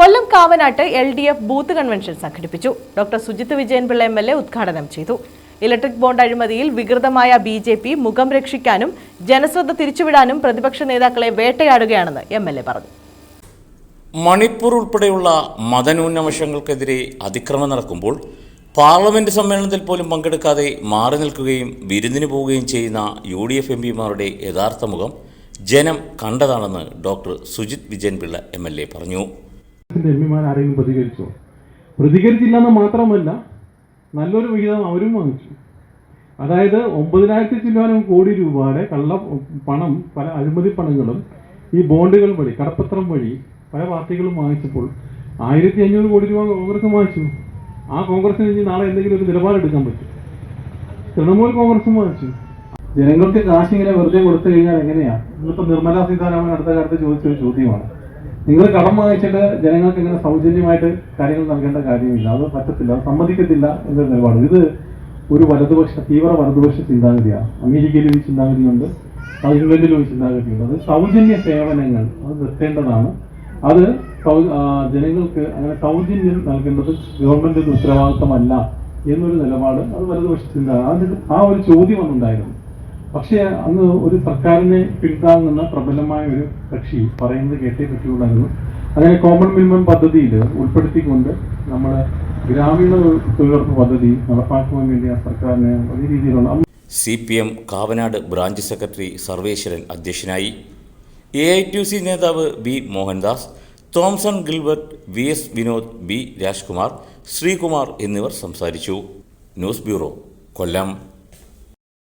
Kollam Kavanad L D F booth convention സംഘടിപ്പിച്ചു. Doctor Sujith Vijayanpillai M L A ഉദ്ഘാടനം ചെയ്തു. Electric bond അഴിമതിയിൽ വികൃതമായ B J P മുഖം രക്ഷിക്കാനും ജനശ്രദ്ധ തിരിച്ചുവിടാനും പ്രതിപക്ഷ നേതാക്കളെ വേട്ടയാടുകയാണെന്ന് എം എൽ എ പറഞ്ഞു. മണിപ്പൂർ ഉൾപ്പെടെയുള്ള മതന്യൂനപക്ഷങ്ങൾക്കെതിരെ അതിക്രമം നടക്കുമ്പോൾ പാർലമെന്റ് സമ്മേളനത്തിൽ പോലും പങ്കെടുക്കാതെ മാറി നിൽക്കുകയും വിരുന്നിന് പോവുകയും ചെയ്യുന്ന യു ഡി എഫ് എം പിമാരുടെ യഥാർത്ഥ മുഖം ജനം കണ്ടതാണെന്ന് doctor Sujith Vijayanpillai M L A പറഞ്ഞു. എം എമ്മിമാർ ആരെങ്കിലും പ്രതികരിച്ചോ? പ്രതികരിച്ചില്ല എന്ന് മാത്രമല്ല നല്ലൊരു വിഹിതം അവരും വാങ്ങിച്ചു. അതായത് ഒമ്പതിനായിരത്തി ചില്ലാനം കോടി രൂപയുടെ കള്ള പണം പല അഴിമതി പണങ്ങളും ഈ ബോണ്ടുകൾ വഴി കടപ്പത്രം വഴി പല പാർട്ടികളും വാങ്ങിച്ചപ്പോൾ ആയിരത്തി അഞ്ഞൂറ് കോടി രൂപ കോൺഗ്രസ് വാങ്ങിച്ചു. ആ കോൺഗ്രസിന് ഇനി നാളെ എന്തെങ്കിലും ഒരു നിലപാടെടുക്കാൻ പറ്റും. തൃണമൂൽ കോൺഗ്രസും വാങ്ങിച്ചു. ജനങ്ങൾക്ക് കാശ് ഇങ്ങനെ വെറുതെ കൊടുത്തു കഴിഞ്ഞാൽ എങ്ങനെയാണ് ഇന്നിപ്പോൾ നിർമ്മലാ സീതാരാമൻ അടുത്ത കാലത്ത് ചോദിച്ചൊരു ചോദ്യമാണ്. നിങ്ങൾ കടം വാങ്ങിച്ചിട്ട് ജനങ്ങൾക്ക് ഇങ്ങനെ സൗജന്യമായിട്ട് കാര്യങ്ങൾ നൽകേണ്ട കാര്യമില്ല. അത് പറ്റത്തില്ല അത് സമ്മതിക്കത്തില്ല എന്നൊരു നിലപാട്. ഇത് ഒരു വലതുപക്ഷ തീവ്ര വലതുപക്ഷ ചിന്താഗതിയാണ്. അമേരിക്കയിലും ഈ ചിന്താഗതിയുണ്ട്. ഇംഗ്ലണ്ടിലും ഈ ചിന്താഗതിയുണ്ട്. അത് സൗജന്യ സേവനങ്ങൾ അത് നിർത്തേണ്ടതാണ്. അത് ജനങ്ങൾക്ക് അങ്ങനെ സൗജന്യം നൽകേണ്ടത് ഗവൺമെന്റിന്റെ ഉത്തരവാദിത്തമല്ല എന്നൊരു നിലപാട് അത് വലതുപക്ഷ ചിന്താഗതി ആ ഒരു ചോദ്യം അന്നുണ്ടായിരുന്നു പക്ഷേ അന്ന് ഒരു സർക്കാരിനെ പിന്താങ്ങുന്ന പ്രബലമായ ഒരു കക്ഷി പറയുന്നത് കേട്ടേ പറ്റുള്ളായിരുന്നു അങ്ങനെ കോമൺ മിനിമം പദ്ധതിയിൽ ഉൾപ്പെടുത്തിക്കൊണ്ട് നമ്മുടെ ഗ്രാമീണ തൊഴിലുറപ്പ് പദ്ധതി നടപ്പാക്കുവാൻ വേണ്ടി ആ സർക്കാരിന് വലിയ രീതിയിലുള്ള C P M Kavanad branch secretary Sarveswaran അധ്യക്ഷനായി. എ ഐ ടി സി നേതാവ് B Mohandas Thomson Gilbert V S Vinod B Rajkumar Sreekumar എന്നിവർ സംസാരിച്ചു. News bureau Kollam.